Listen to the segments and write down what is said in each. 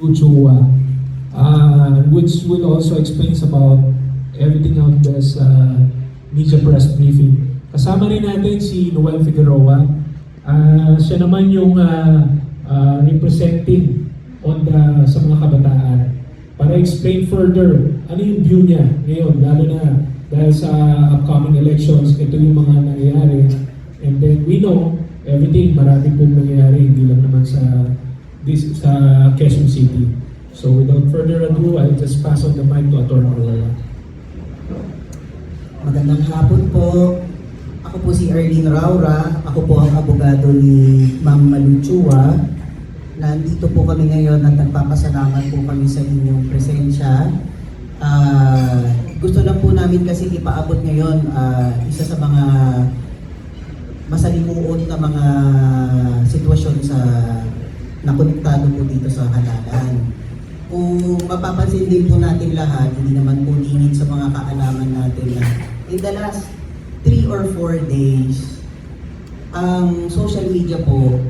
Uchua, uh, which will also explains about everything out there sa media press briefing. Kasama rin natin si Noel Figueroa. Uh, siya naman yung uh, uh, representing on the, sa mga kabataan para explain further ano yung view niya ngayon, lalo na dahil sa upcoming elections, ito yung mga nangyayari. And then we know everything, marami pong nangyayari, hindi lang naman sa this sa Quezon City. So without further ado, I'll just pass on the mic to Atty. Rolla. Magandang hapon po. Ako po si Erlene Raura. Ako po ang abogado ni Ma'am Maluchua. Nandito po kami ngayon at nagpapasalamat po kami sa inyong presensya. Ah, gusto lang po namin kasi ipaabot ngayon ah, isa sa mga masalimuot na mga sitwasyon sa nakonektado po dito sa halalan. Kung mapapansin din po natin lahat, hindi naman po lingid sa mga kaalaman natin na in the last 3 or 4 days, ang social media po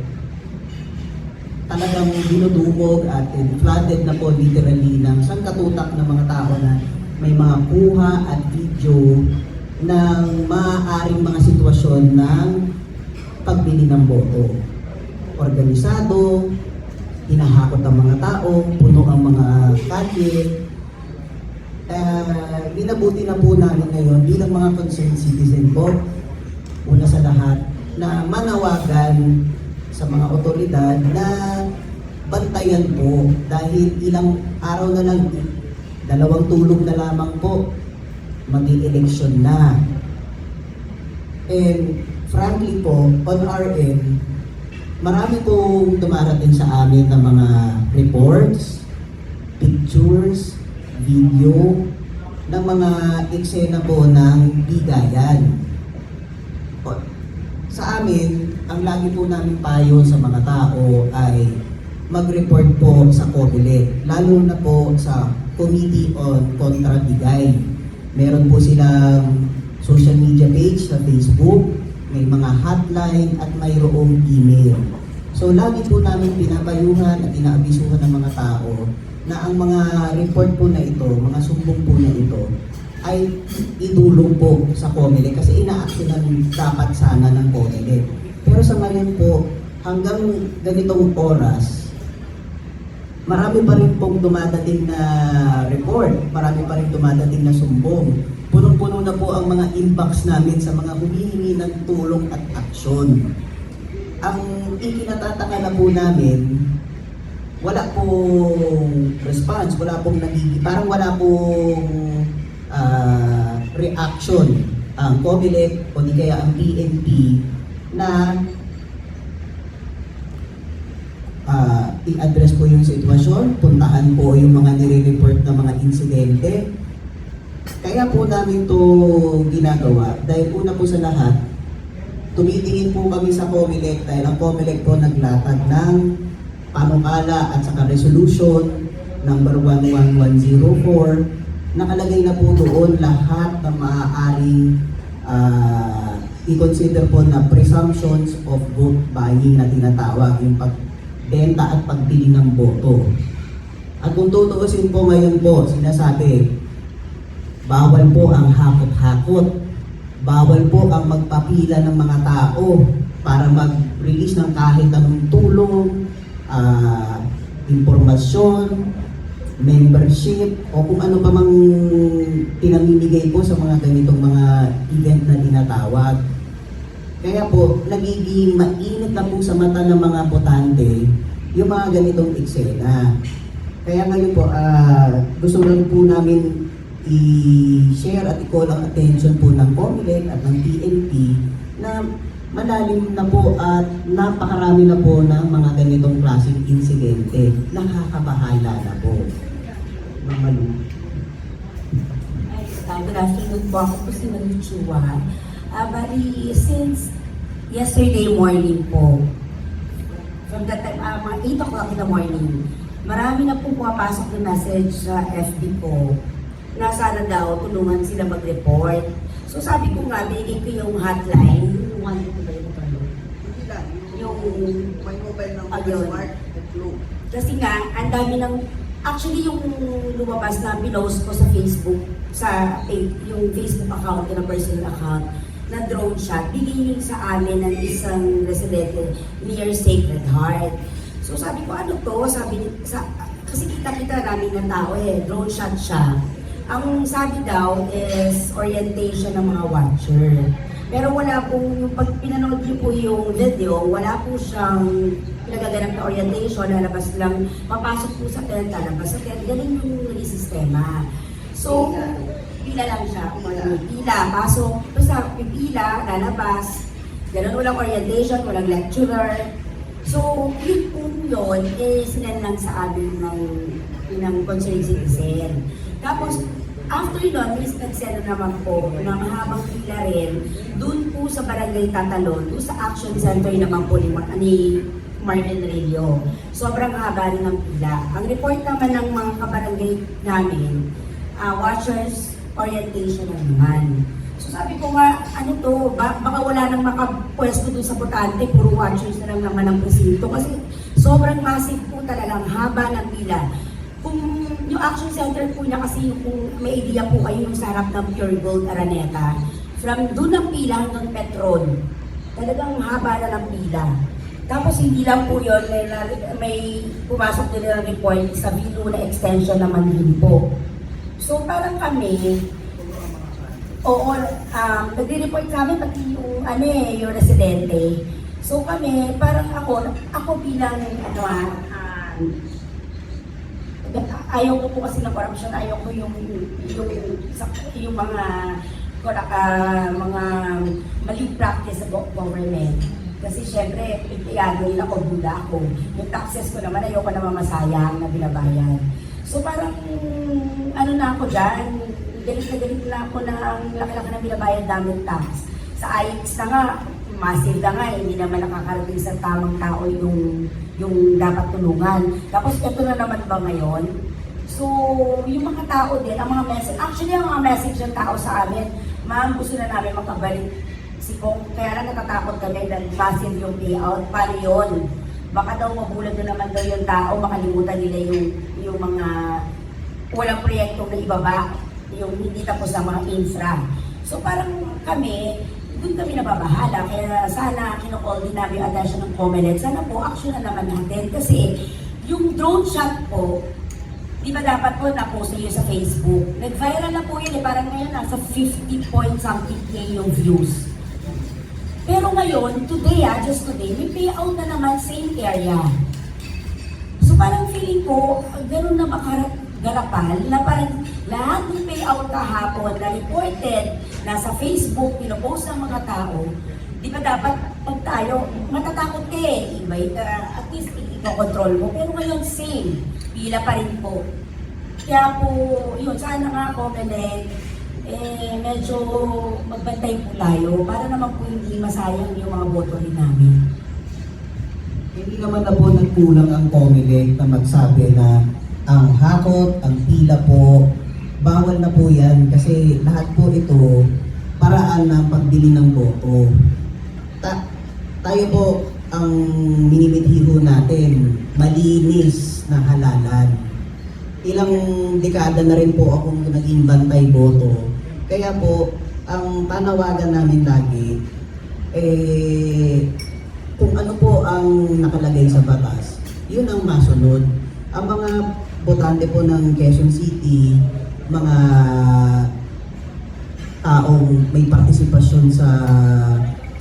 talagang dinudumog at flooded na po literally ng sangkatutak ng mga tao na may mga kuha at video ng maaaring mga sitwasyon ng pagbili ng boto. Organisado, hinahakot ang mga tao, puno ang mga kalye. Uh, binabuti na po namin ngayon bilang mga concerned citizen po, una sa lahat, na manawagan sa mga otoridad na bantayan po dahil ilang araw na lang, dalawang tulog na lamang po, mag-eleksyon na. And frankly po, on our end, marami pong dumarating sa amin ng mga reports, pictures, video, ng mga eksena po ng bigayan. Sa amin, ang lagi po namin payo sa mga tao ay mag-report po sa COMELEC, lalo na po sa Committee on Contra Bigay. Meron po silang social media page sa Facebook, may mga hotline at mayroong email. So lagi po namin pinapayuhan at inaabisuhan ng mga tao na ang mga report po na ito, mga sumbong po na ito, ay idulong po sa COMELEC kasi inaaksyonan dapat sana ng COMELEC. Pero sa ngayon po, hanggang ganitong oras, marami pa rin pong dumadating na report, marami pa rin dumadating na sumbong. Punong-puno na po ang mga inbox namin sa mga humihingi ng tulong at aksyon. Ang ikinatataka na po namin, wala pong response, wala pong nagigi, parang wala pong ah, reaction ang COMELEC o di kaya ang PNP na ah, i-address po yung sitwasyon, puntahan po yung mga nire-report na mga insidente. Kaya po namin to ginagawa dahil una po sa lahat, tumitingin po kami sa COMELEC dahil ang COMELEC po naglatag ng panukala at saka resolution number 11104 nakalagay na po doon lahat ng maaaring ah, i-consider po na presumptions of vote buying na tinatawag yung pagbenta at pagbili ng boto. At kung tutuusin po ngayon po, sinasabi, bawal po ang hakot-hakot, bawal po ang magpapila ng mga tao para mag-release ng kahit anong tulong, ah, impormasyon, membership, o kung ano pa mang pinamimigay po sa mga ganitong mga event na tinatawag. Kaya po, nagiging mainit na po sa mata ng mga botante yung mga ganitong eksena. Kaya ngayon po, ah, gusto rin po namin i-share at i-call ang attention po ng COMELEC at ng PNP na malalim na po at napakarami na po ng mga ganitong klaseng insidente. Nakakabahala na po. Mga lu- Ay, uh, good afternoon po. Ako po si Marie Chua. Ah, bali, since yesterday morning po, from the time, ah, mga 8 o'clock in the morning, marami na po pumapasok na message sa FB ko na sana daw tulungan sila mag-report. So sabi ko nga, binigay ko yung hotline, yung one, ba yun? Hindi lang, Yung may mobile ng Ayun. Smart at Blue. Kasi nga, ang dami ng, actually yung lumabas na pinost ko sa Facebook, sa eh, yung Facebook account, yung personal account, na drone shot, bigay yun sa amin ng isang residente near Sacred Heart. So sabi ko, ano to? Sabi ni, sa, kasi kita-kita namin ng tao eh, drone shot siya. Ang sabi daw is orientation ng mga watcher. Pero wala pong, yung pag pinanood niyo po yung video, wala po siyang pinagaganap na orientation, lalabas lang, papasok po sa tent, lalabas sa tent, ganun yung sistema. So, pila lang siya, pila, pasok, basta pipila, lalabas, ganun walang orientation, walang lecturer. So, yun po yun, eh, sinend lang sa amin ng, ng concerned citizen. Tapos, after nun, may nag-send naman po na mahabang pila rin doon po sa Barangay Tatalon, doon sa Action Center naman po ni, ni Martin Radio. Sobrang haba rin ng pila. Ang report naman ng mga kabarangay namin, ah, watchers orientation na naman. So sabi ko nga, ano to, ba- baka wala nang makapwesto doon sa botante, puro watchers na lang naman ang presinto. Kasi sobrang massive po talagang haba ng pila. Kung yung action center po niya kasi kung may idea po kayo yung sa harap ng Pure Gold Araneta, from doon ng pila hanggang Petron, talagang haba na ng pila. Tapos hindi lang po yun, may, may pumasok din ng report sa Vilo na extension naman din po. So parang kami, oo, um, nagre-report sa amin pati yung, ano eh, yung residente. So kami, parang ako, ako bilang, ano um, ayaw ko po kasi ng corruption, ayaw ko yung, yung, yung mga, ah, mga maling practice sa go- government. Kasi syempre, empleyado rin ako, buda ako. Yung taxes ko naman, ayoko na mamasayang na binabayad. So parang, ano na ako dyan, galit na galit na ako na ang laki-laki na binabayad namin tax. Sa IX na nga, massive na nga, eh, hindi naman nakakarating sa tamang tao yung, yung dapat tulungan. Tapos ito na naman ba ngayon? So, yung mga tao din, ang mga message, actually ang mga message ng tao sa amin, ma'am, gusto na namin makabalik si Kong, kaya lang natatakot kami dahil massive yung payout, paano yun? Baka daw mabulag na naman daw yung tao, makalimutan nila yung, yung mga walang proyektong na ibaba, yung hindi tapos na mga infra. So parang kami, doon kami nababahala. Kaya sana kinukall din namin yung attention ng COMELEC. Sana po, action na naman natin. Kasi yung drone shot po, di ba dapat po na-post niyo sa Facebook? Nag-viral na po yun eh. Parang ngayon nasa 50 point something K yung views. Pero ngayon, today ah, just today, may payout na naman same area. So parang feeling ko, ganun na makarat garapal na parang lahat ng payout kahapon na reported nasa Facebook, pinopost ng mga tao, di ba dapat pag tayo, matatakot ka eh, iba, uh, at least i-control mo. Pero ngayon same, pila pa rin po. Kaya po, yun, sana nga ako, Benek, eh, medyo magbantay po tayo para naman po hindi masayang yung mga boto rin namin. Hindi naman na po nagkulang ang Comelec na magsabi na ang hakot, ang pila po, bawal na po yan kasi lahat po ito paraan ng pagbili ng boto. Ta- tayo po ang minimidhiho natin, malinis na halalan. Ilang dekada na rin po akong naging bantay boto. Kaya po, ang tanawagan namin lagi, eh, kung ano po ang nakalagay sa batas, yun ang masunod. Ang mga botante po ng Quezon City, mga taong may partisipasyon sa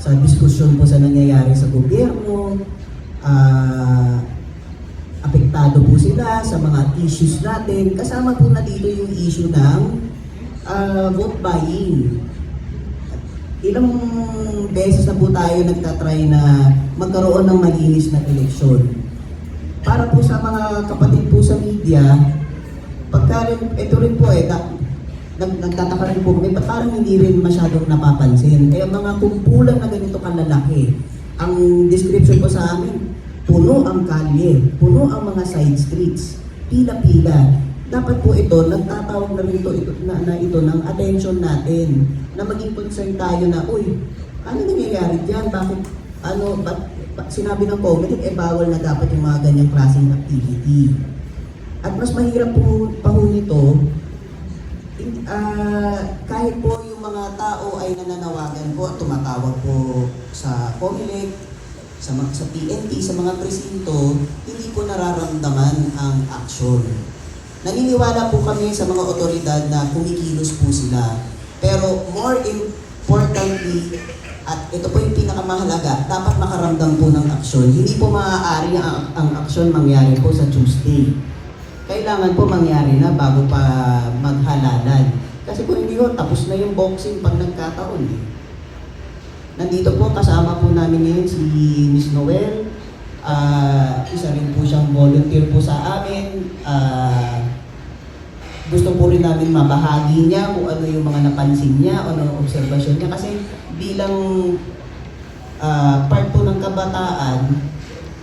sa diskusyon po sa nangyayari sa gobyerno, ah, apektado po sila sa mga issues natin. Kasama po na dito yung issue ng ah, vote buying ilang beses na po tayo nagtatry na magkaroon ng malinis na eleksyon. Para po sa mga kapatid po sa media, pagka ito rin po eh, nag, nagtataka rin po kami, ba't parang hindi rin masyadong napapansin. Kaya mga kumpulan na ganito kalalaki, ang description po sa amin, puno ang kalye, puno ang mga side streets, pila-pila. Dapat po ito, nagtatawag na rin ito, ito, na, na ito ng attention natin, na maging concern tayo na, uy, ano nangyayari dyan? Bakit, ano, ba't ba- sinabi ng Comelec, eh bawal na dapat yung mga ganyang klaseng activity. At mas mahirap po pa nito, ah, kahit po yung mga tao ay nananawagan po at tumatawag po sa Comelec, sa, sa PNP, sa mga presinto, hindi po nararamdaman ang aksyon. Naniniwala po kami sa mga otoridad na kumikilos po sila. Pero more importantly, at ito po yung pinakamahalaga, dapat makaramdam po ng aksyon. Hindi po maaari ang, ang aksyon mangyari po sa Tuesday. Kailangan po mangyari na bago pa maghalalan. Kasi kung hindi ho, tapos na yung boxing pag nagkataon. Eh. Nandito po, kasama po namin ngayon si Miss Noel. Ah, isa rin po siyang volunteer po sa amin. Ah, gusto po rin namin mabahagi niya kung ano yung mga napansin niya ano obserbasyon niya. Kasi bilang ah, part po ng kabataan,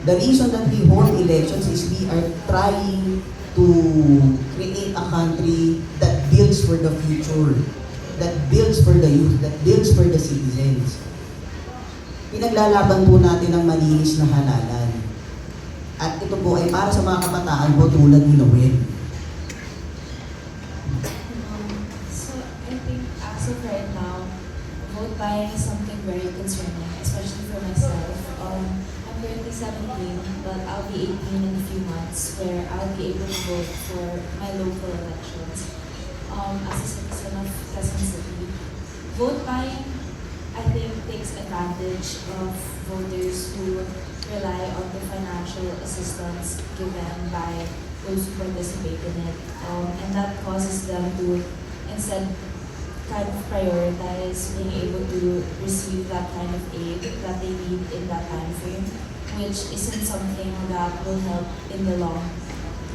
the reason that we hold elections is we are trying to create a country that builds for the future, that builds for the youth, that builds for the citizens. Pinaglalaban po natin ang malinis na halalan. At ito po ay para sa mga kabataan po tulad ni Noel. So I think of right now, vote buying is something very concerning, 17, but I'll be 18 in a few months, where I'll be able to vote for my local elections. Um, as a citizen of Quezon City, vote buying, I think, takes advantage of voters who rely on the financial assistance given by those who participate in it. Um, and that causes them to instead kind of prioritize being able to receive that kind of aid that they need in that time frame, which isn't something that will help in the long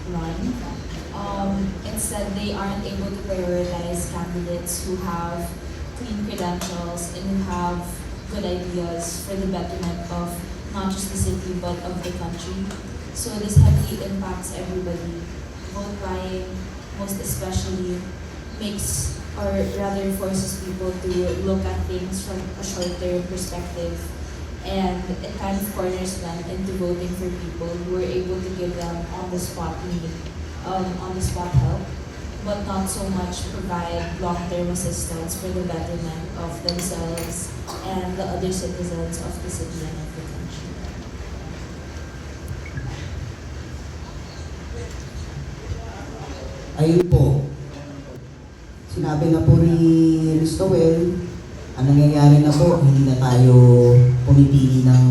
run. Um, instead, they aren't able to prioritize candidates who have clean credentials and who have good ideas for the betterment of not just the city but of the country. So this heavily impacts everybody. Vote buying, most especially, makes or rather forces people to look at things from a short-term perspective. And kind of corners them into voting for people who are able to give them on-the-spot need, um, on-the-spot help, but not so much provide long-term assistance for the betterment of themselves and the other citizens of the city and of the country. Ayun po. Sinabi na po ni Miss Noel, ang nangyayari na po, hindi na tayo pumipili ng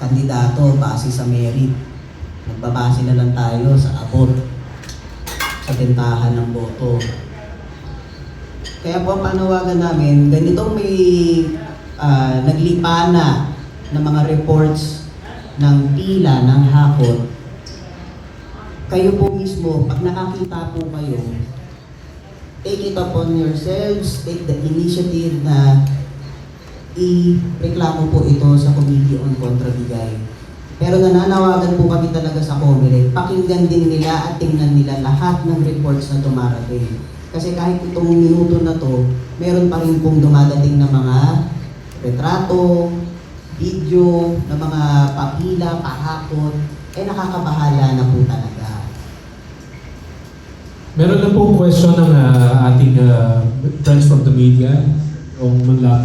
kandidato base sa merit. Nagbabase na lang tayo sa abot, sa tentahan ng boto. Kaya po ang panawagan namin, ganitong may ah, naglipa na ng mga reports ng pila ng hakot, kayo po mismo, pag nakakita po kayo, take it upon yourselves, take the initiative na i-reklamo po ito sa Committee on Contrabigay. Pero nananawagan po kami talaga sa Comelec, pakinggan din nila at tingnan nila lahat ng reports na dumarating. Kasi kahit itong minuto na to, meron pa rin pong dumadating na mga retrato, video, na mga papila, pahakot, eh nakakabahala na po talaga. Meron lang po question ng ah, ating ah, friends from the media, yung manlapit